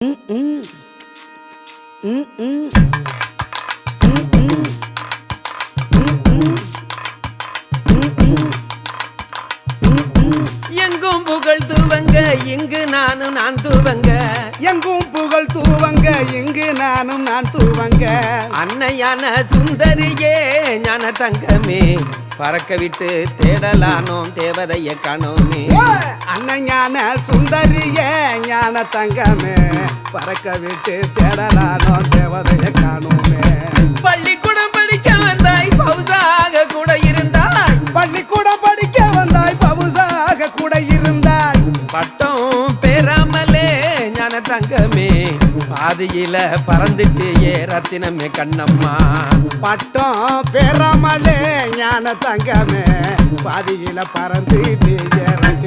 எங்கும் புகழ் துவங்க இங்கு நானும் நான் துவங்க. எங்கும் புகழ் தூவங்க இங்கு நானும் நான் தூவங்க. அன்னையான சுந்தரியே ஞான தங்கமே. பறக்க விட்டு தேடலானோம் தேவதைய காணோமே. அண்ணஞான சுந்தரிய ஞான தங்கமே. பறக்க விட்டு தேடலானோ தேவதைய காணுமே. பள்ளிக்கூடம் படிக்க வந்தாய் பௌசாக கூட இருந்தாய். பள்ளிக்கூடம் படிக்க வந்தாய் பவுசாக கூட இருந்தாய். பட்டம் பெறாமலே ஞான தங்கமே. பாதியில பறந்துட்டு ஏ ரத்தினமே கண்ணம்மா. பட்டம் பெறாமலே ஞான தங்கமே. பாதியில பறந்துட்டு ஏறத்தின